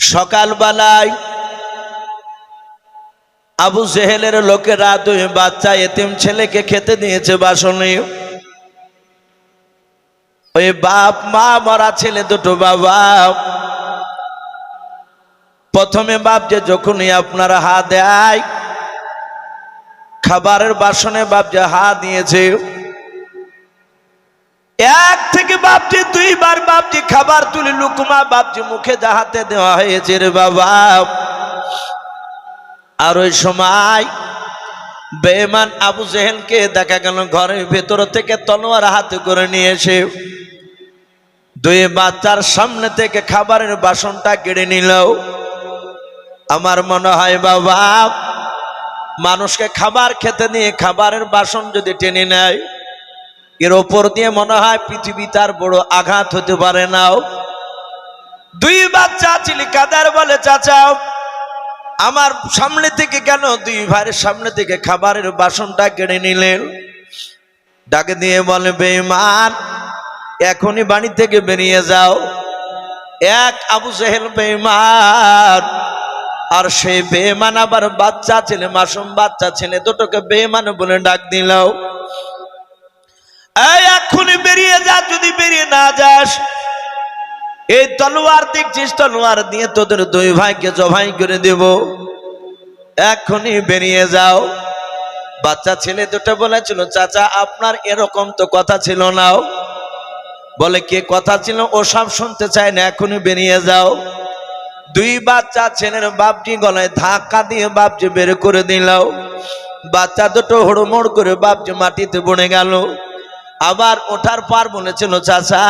সকালবেলায় আবু জেহেলের লোকেরা দুই বাচ্চা এতিম ছেলেকে খেতে দিয়েছে বাসনে। ওই বাপ, মা, মরা ছেলে দুটো বাবা। প্রথমে বাপ যে যখনই আপনার হা দেয়, খাবারের বাসনে বাপ যে হা দিয়েছে এক থেকে বাপজি, দুইবার বাপজি, খাবার তুলে লুকুমা বাপজি মুখে যাহাতে দেওয়া হয়েছে রে বাবা। আর ওই সময় বেমান আবু জেহেলকে দেখা গেল ঘরের ভেতর থেকে তলোয়ার হাতে করে নিয়ে এসে দুই বাচ্চার সামনে থেকে খাবারের বাসনটা কেড়ে নিল। আমার মনে হয় বাবা, মানুষকে খাবার খেতে নিয়ে খাবারের বাসন যদি টেনে নেয় এর ওপর দিয়ে মনে হয় পৃথিবী তার বড় আঘাত হতে পারে নাও। দুই বাচ্চা চিলি কাদার বলে চাচাও আমার সামনে থেকে কেন দুই ভাইয়ের সামনে থেকে খাবারের বাসনটা কেড়ে নিলেন ডাকে দিয়ে বলে বেমান এখনই বাড়ি থেকে বেরিয়ে যাও। এক আবু জেহেল বেমান আর সেই বেমান আবার বাচ্চা ছেলে, মাসুম বাচ্চা ছেলে, দুটোকে বেমান বলে ডাক দিলাও। এই, এক্ষুনি বেরিয়ে যা, যদি বেরিয়ে না যাস। এই তলোয়ার দেখছিস, তলোয়ার দিয়ে তোদের দুই ভাইকে জবাই করে দেব। এক্ষুনি বেরিয়ে যাও। বাচ্চা ছেলে দুটো বলেছিল, চাচা, আপনার এরকম তো কথা ছিল না। বলে, কে কথা ছিল? ও সব শুনতে চায় না এখনই বেরিয়ে যাও। দুই বাচ্চা ছেলের বাপজি গলায় ধাক্কা দিয়ে বাপজি বের করে দিলাও বাচ্চা দুটো হড়মড় করে বাপজি মাটিতে পড়ে গেল। আবার ওঠার পর বলেছেন চাচা,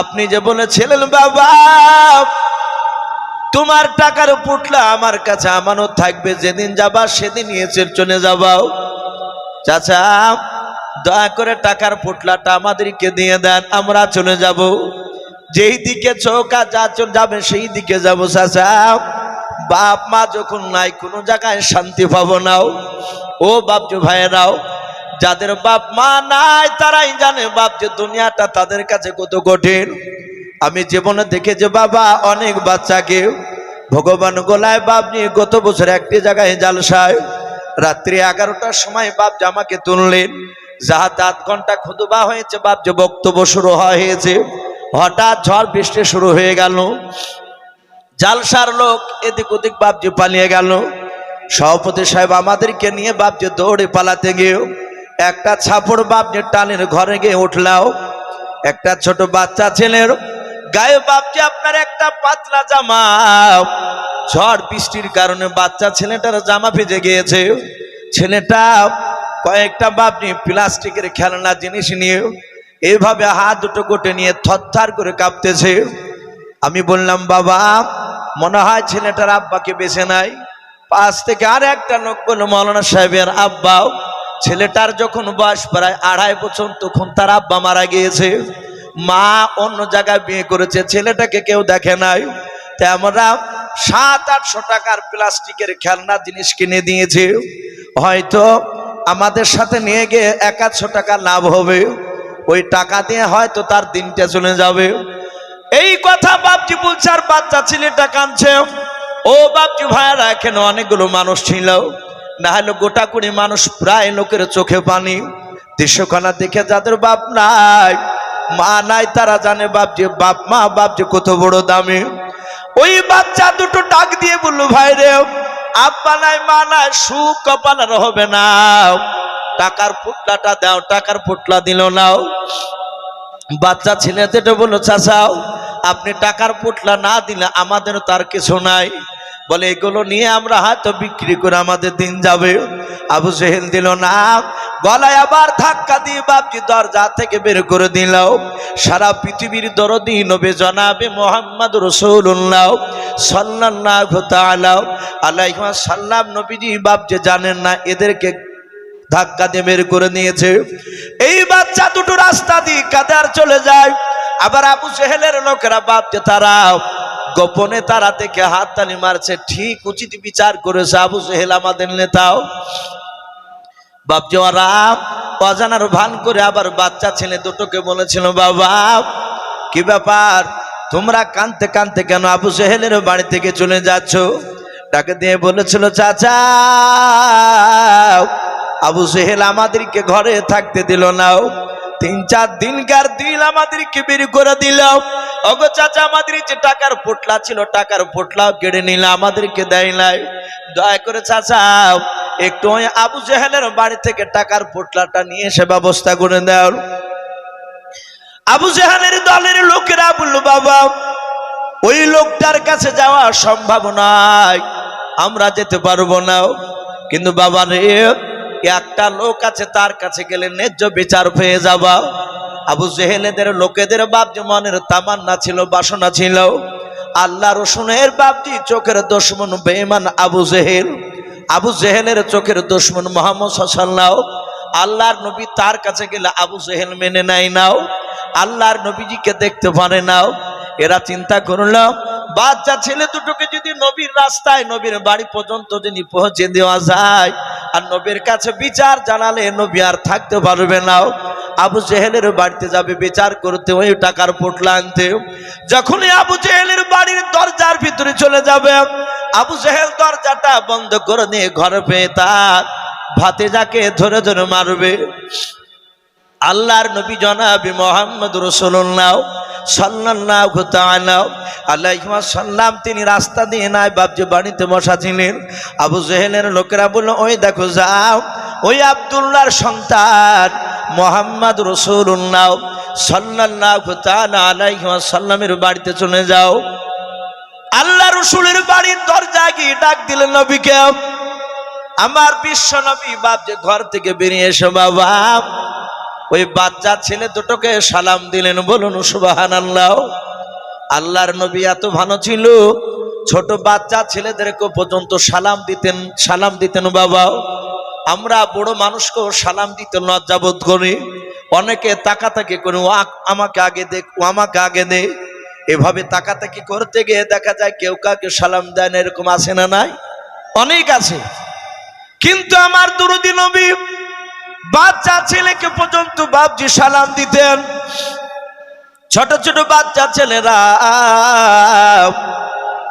আপনি যে বলেছিলেন বাবা, তোমার টাকার পুটলা আমার কাছে আমানত থাকবে, যেদিন যাবা সেদিন নিয়ে চলে যাবাও চাচা, দয়া করে টাকার পুটলাটা আমাদেরকে দিয়ে দেন, আমরা চলে যাব। যেই দিকে চৌকা যা যাবে, সেই দিকে যাব, চাচা। বাপ মা যখন নাই, কোনো জায়গায় শান্তি পাবো নাও ও বাপজু ভাইয়েরাও যাদের বাপ মা নাই, তারাই জানে বাপ যে দুনিয়াটা তাদের কাছে কত কঠিন। আমি জীবনে দেখেছি বাবা অনেক বাচ্চাকে ভগবান গোলায় বাপ নিয়ে গত বছর একটি জায়গায় জালসায়। রাত্রি এগারোটার সময় বাপ জামাকে তুললেন, যাহাতে আধ ঘণ্টা খুদবা হয়েছে, বাপ যে বক্তব্য শুরু হয়েছে। হঠাৎ ঝড় বৃষ্টি শুরু হয়ে গেল। জালসার লোক এদিক ওদিক বাপজি পালিয়ে গেল। সভাপতি সাহেব আমাদেরকে নিয়ে বাপজি দৌড়ে পালাতে গিয়ে একটা ছাপড় বাপজি টানের ঘরে গিয়ে উঠলাও। একটা ছোট বাচ্চা ছেলের গায়ে বাপজি আপনার একটা পাতলা জামা। ঝড় বৃষ্টির কারণে বাচ্চা ছেলেটার জামা ভিজে গিয়েছে। ছেলেটা কয়েকটা বাপনি প্লাস্টিকের খেলনা জিনিস নিয়ে এইভাবে হাত দুটো গোটে নিয়ে থরথর করে কাঁপতেছে। আমি বললাম, বাবা, মনে হয় ছেলেটার আব্বাকে বেছে নাই। পাশ থেকে আর একটা লোক মৌলানা সাহেবের আব্বাও ছেলেটার যখন বয়স প্রায় আড়াই বছর, তখন তার আব্বা মারা গিয়েছে। মা অন্য জায়গায় বিয়ে করেছে, ছেলেটাকে কেউ দেখে নাই। তাই আমরা সাত, আটশো টাকার প্লাস্টিকের খেলনা জিনিস কিনে দিয়েছে। হয়তো আমাদের সাথে নিয়ে গিয়ে এক টাকা লাভ হবে। ওই টাকা দিয়ে হয়তো তার দিনটা চলে যাবে। এই কথা বাপজি বলছে, আর বাচ্চা ছেলেটা কাঁদছে। ও বাপজি ভাইয়ারা, এখানে অনেকগুলো মানুষ ছিল। না হলে গোটা কুড়ি মানুষ প্রায় লোকের চোখে পানি। দৃশ্যখানা দেখে যাদের বাপ নাই, মা নাই, তারা জানে বাপ যে বাপ, মা বাপ যে কত বড় দামি। ওই বাচ্চা দুটো ডাক দিয়ে বলল, ভাই রে, আব্বা নাই, মা নাই, সুখ কপালার হবে না। টাকার পুটলাটা দাও, টাকার পুটলা দিল নাও বাচ্চা ছেলেদেরটা বলল চাচাও আপনি টাকার পুটলা না দিলে আমাদের তার কিছু নাই। বলে, এগুলো নিয়ে আমরা হয়তো বিক্রি করে আমাদের দিন যাবে। আবু সেহেল দিল, না। গলায় আবার ধাক্কা দিয়ে বাপজি দরজা থেকে বের করে দিল। সারা পৃথিবীর দরদি নবে জনাবে মোহাম্মদ রসুল্লাহ সাল্লাহ আলাইহ সাল্লাম নবীজি বাপ যে জানেন না, এদেরকে ধাক্কা দিয়ে বের করে নিয়েছে এই বাচ্চা দুটো রাস্তা দিয়ে কাদার চলে যায়। আবার আবু জেহেলের লোকেরা ভাবছে তারা গোপনে তারা থেকে হাত তালি মারছে, ঠিক উচিত বিচার করেছে আবু জেহেল আমাদের নেতাও। বাপজি ওরা অজানার ভান করে আবার বাচ্চা ছেলে দুটোকে বলেছিল, বাবা, কি ব্যাপার? তোমরা কানতে কানতে কেন আবু সেহেলের বাড়ি থেকে চলে যাচ্ছ? তাকে দিয়ে বলেছিল, চাচা, আবু সেহেল আমাদেরকে ঘরে থাকতে দিল নাও তিন চার দিনকার দিন আমাদেরকে বের করে দিল। অগো চাচা, আমাদের যে টাকার পোটলা ছিল, টাকার পোটলাও কেড়ে নিল, আমাদেরকে দেয় নাই। দয়া করে চাচা, একটু ওই আবু জেহেলের বাড়ি থেকে টাকার পোটলাটা নিয়ে এসে ব্যবস্থা করে দাও। আবু জেহানের দলের লোকেরা বলল বাবা, ওই লোকটার কাছে যাওয়া সম্ভব আমরা যেতে পারব না। কিন্তু বাবা রে একটা লোক আছে, তার কাছে গেলে ন্যায্য বিচার পেয়ে যাবা। আবু জেহেলেদের লোকেদের বাপ যে মনের তামান্না ছিল, বাসনা ছিল। আল্লাহ রসুনের বাপটি চোখের দুশ্মন বেমান আবু জেহেল। আবু জেহেলের চোখের দুশ্মন মোহাম্মদ সাল্লাহ আল্লাহর নবী তার কাছে গেলে আবু জেহেল মেনে নাই নাও। আল্লাহর নবীজিকে দেখতে পারে নাও। এরা চিন্তা করল, বাচ্চা ছেলে দুটোকে যদি নবীর রাস্তায়, নবীর বাড়ি পর্যন্ত যদি পৌঁছে দেওয়া যায় আর নবীর কাছে বিচার জানালে নবী আর থাকতে পারবে না। আবু জেহেলের বাড়িতে যাবে, বিচার করতে ওই টাকার পোটলা আনতে। যখনই আবু জেহেলের বাড়ির দরজার ভিতরে চলে যাবে, আবু জেহেল দরজাটা বন্ধ করে নিয়ে ঘরে পেয়ে তার ভাতে যাকে ধরে ধরে মারবে। আল্লাহর নবী জনাবি মোহাম্মদ রসুল্লাহ আলাইহি সাল্লাম তিনি রাস্তা দিয়ে নাই, বাপজি বাড়িতে বসা ছিলেন। আবু জেহেলের লোকেরা বলল, ওই দেখো, যাও। ওই আব্দুল্লাহর সন্তান মোহাম্মদ রসুল্লাহ সাল্লামের বাড়িতে চলে যাও। আল্লাহ রসুলের বাড়ির দরজা গিয়ে ডাক দিলেন নবীকে, আমার বিশ্ব নবী বাপ যে ঘর থেকে বেরিয়ে এসো বাবা। ওই বাচ্চা ছেলে দুটোকে সালাম দিলেন, বলুন সুবাহান আল্লাহ আল্লাহর নবী এত ভালো ছিল, ছোট বাচ্চা ছেলেদেরকে পর্যন্ত সালাম দিতেন সালাম দিতেন বাবা। আমরা বড় মানুষকেও সালাম দিতে লজ্জাবোধ করি। অনেকে তাকাতাকি করে আমাকে আগে দেখ, ও, আমাকে আগে দে। এভাবে তাকাতাকি করতে গিয়ে দেখা যায় কেউ কাউকে সালাম দেয় না, এরকম আছে না নাই? অনেক আছে। কিন্তু আমার দুরুদি নবী বাচ্চা ছেলেকে পর্যন্ত বাপজি সালাম দিতেন। ছোট ছোট বাচ্চা ছেলেরা,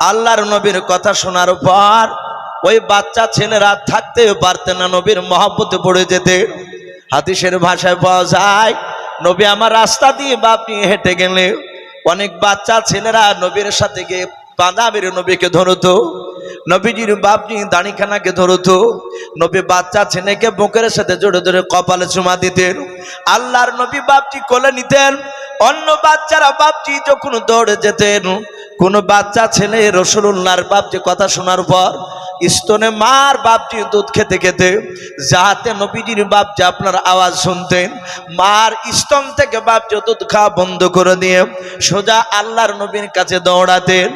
আল্লাহর নবীর কথা শোনার পর ওই বাচ্চা ছেলেরা থাকতে পারতেন না, নবীর মহব্বতে পড়ে যেতে। হাদিসের ভাষায় পাওয়া যায়, নবী আমার রাস্তা দিয়ে বাপ নিয়ে হেঁটে গেলে। অনেক বাচ্চা ছেলেরা নবীর সাথে গিয়ে বাঁধা মেরে নবীকে ধরতো নবীজির বাপজি দাঁড়িখানাকে ধরতো নবী বাচ্চা ছেলেকে বুকের সাথে জোরে ধরে কপালে চুমা দিতেন। আল্লাহর নবী বাপটি কোলে নিতেন, অন্য বাচ্চারা বাপটি যখন দৌড়ে যেতেন, কোন বাচ্চা ছেলে রসুল্লাহর বাপজি কথা শোনার পর স্তনে মার বাপটি দুধ খেতে খেতে, যাহাতে নবীজির বাপজি আপনার আওয়াজ শুনতেন মার স্তন থেকে বাপজি দুধ খাওয়া বন্ধ করে দিয়ে সোজা আল্লাহর নবীর কাছে দৌড়াতেন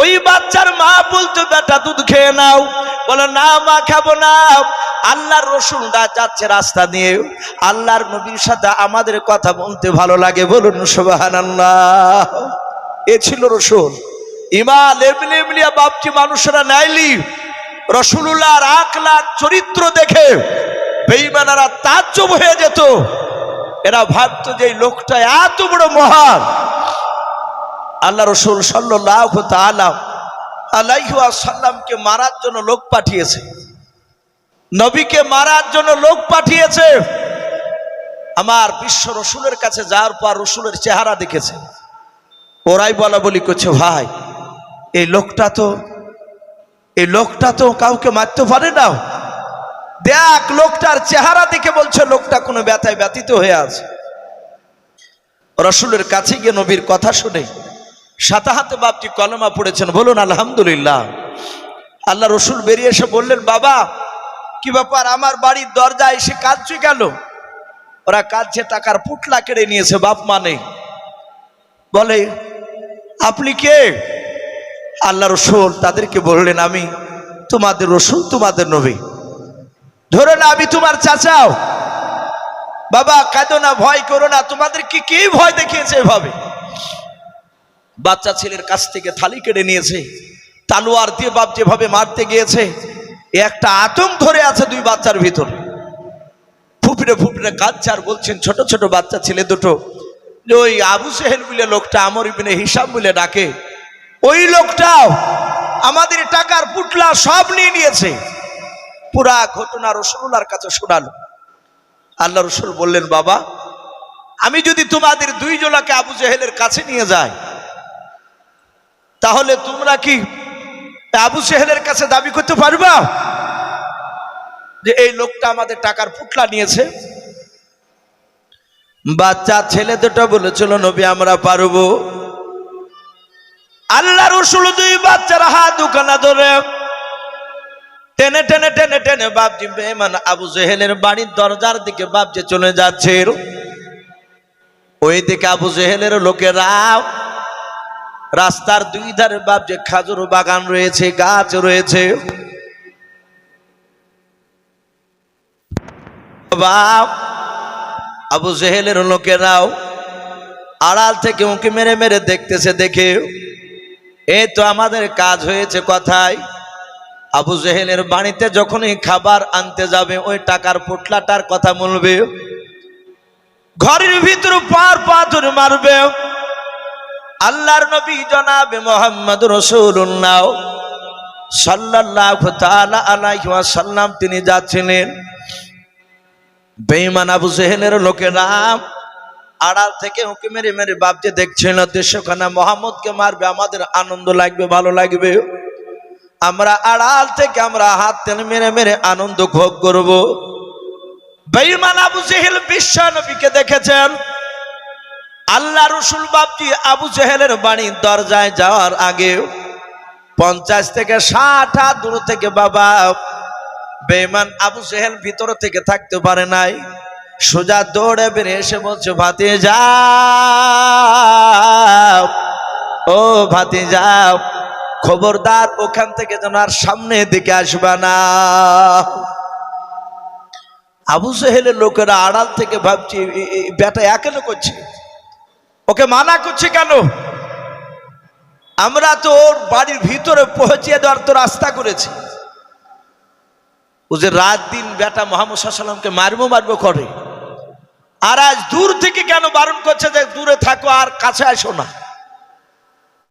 ওই বাচ্চার মা বলতো, বেটা, দুধ খেয়ে নাও। বলে, না মা, খাব না। আল্লাহর রসুলটা যাচ্ছে রাস্তা দিয়ে, আল্লাহর নবীর সাথে আমাদের কথা বলতে ভালো লাগে, বলুন সুবাহান এ ছিল রসুন ইমা লেবলি এমলিয়া বাপটি মানুষেরা নাইলি রসুল্লাহর আখলাখ চরিত্র দেখে বেইমানারা তাজ্জব হয়ে যেত। এরা ভাবতো যে এই লোকটা এত বড় মহান। আল্লাহ রসুল সাল্লাহ তালাম সাল্লামকে মারার জন্য লোক পাঠিয়েছে। নবীকে মারার জন্য লোক পাঠিয়েছে। আমার বিশ্ব রসুলের কাছে যাওয়ার পর রসুলের চেহারা দেখেছে। ওরাই বলা বলি করছে, ভাই, এই লোকটা তো এই লোকটা তো কাউকে মারতে পারে না। দেখ, লোকটার চেহারা দেখে বলছে, লোকটা কোনো ব্যথায় ব্যতীত হয়ে আছে। রসুলের কাছে গিয়ে নবীর কথা শুনে সাতাহাতে বাপটি কলমা পড়েছেন, বলুন, আলহামদুলিল্লাহ। আল্লাহ রসুল বেরিয়ে এসে বললেন, বাবা, কি ব্যাপার, আমার বাড়ির দরজা এসে কাঁদছে গেল ওরা কাঁদছে, টাকার পুটলা কেড়ে নিয়েছে, বাপ মানে। বলে, আপনি কে? আল্লাহ রসুল তাদেরকে বললেন, আমি তোমাদের রসুল, তোমাদের নবী। ধরো না আমি তোমার চাচাও। বাবা, কাঁদো না, ভয় করো না, তোমাদের কি, কে ভয় দেখিয়েছে এভাবে? বাচ্চা ছেলের কাছ থেকে থালি কেড়ে নিয়েছে, তালোয়ার দিয়ে বাপ যেভাবে মারতে গিয়েছে, একটা আতঙ্ক ধরে আছে দুই বাচ্চার ভিতর। ফুপড়ে ফুপড়ে কাঁদছে আর বলছেন, ছোট ছোট বাচ্চা ছেলে দুটো। যে ওই আবু সেহেল বলে লোকটা, আমর ইবিনে হিসাব বলে ডাকে ওই লোকটাও আমাদের টাকার পুটলা সব নিয়ে নিয়েছে। পুরা ঘটনা রসুল্লার কাছে শোনালো। আল্লাহ রসুল বললেন, বাবা, আমি যদি তোমাদের দুই জোলাকে আবু জেহেলের কাছে নিয়ে যাই, তাহলে তোমরা কি আবু জেহেলের কাছে দাবি করতে পারবা যে এই লোকটা আমাদের টাকার পুটলা নিয়েছে? বাচ্চা, ছেলে দুটো বলেছিল, নবী, আমরা পারব। আল্লাহ রসুল দুই বাচ্চার হাত দুখানা ধরে টেনে টেনে টেনে টেনে বাপজি বেমান আবু জেহেলের বাড়ির দরজার দিকে বাপজি চলে যাচ্ছে। ওই দিকে আবু জেহেলের লোকেরা রাস্তার দুই ধারে বাপজি খাজুর বাগান রয়েছে, গাছ রয়েছে। বাপ, আবু জেহেলের লোকেরাও আড়াল থেকে উঁকি মেরে মেরে দেখতেছে, দেখে এই তো আমাদের কাজ হয়েছে কথায়। আবু জেহেলের বাড়িতে যখনই খাবার আনতে যাবে, ওই টাকার পোটলাটার কথা বলবে। ঘরের ভিতরে পার পাথর মারবে। আল্লাহর নবী জনাবে মোহাম্মদ রসুল্লাহ সাল্লাহ ওয়াসাল্লাম তিনি যাচ্ছিলেন। বেঈমান আবু জেহেলের লোকেরা আড়াল থেকে উঁকি মেরে মেরে বাপতে দেখছিল দেশখানা মোহাম্মদকে মারবে, আমাদের আনন্দ লাগবে, ভালো লাগবে। আমরা আড়াল থেকে আমরা হাত টেনে মেরে মেরে আনন্দ ভোগ করব। বেঈমান আবু জেহেল বিশ্ব নবীকে দেখেছেন। আল্লাহ রসুল বাপজি আবু জেহেলের বাড়ির দরজায় যাওয়ার আগে পঞ্চাশ থেকে ষাট হাত দূর থেকে বাবা বেমান আবু জেহেল ভিতর থেকে থাকতে পারে নাই। সোজা দৌড়ে বেরিয়ে এসে বলছে, ভাতে যাও। ও ভাতে যাও, খবরদার ওখান থেকে যেন আর সামনে দিকে আসবা না। আবু সেহেলের লোকেরা আড়াল থেকে ভাবছি বেটা একেন করছে। ওকে মানা করছে কেন? আমরা তো ওর বাড়ির ভিতরে পৌঁছিয়ে দেওয়ার তো রাস্তা করেছি। ও যে রাত দিন বেটা মোহাম্মদ সাল্লামকে মারবো মারবো করে। আর আজ দূর থেকে কেন বারণ করছে যে দূরে থাকো আর কাছে আসো না?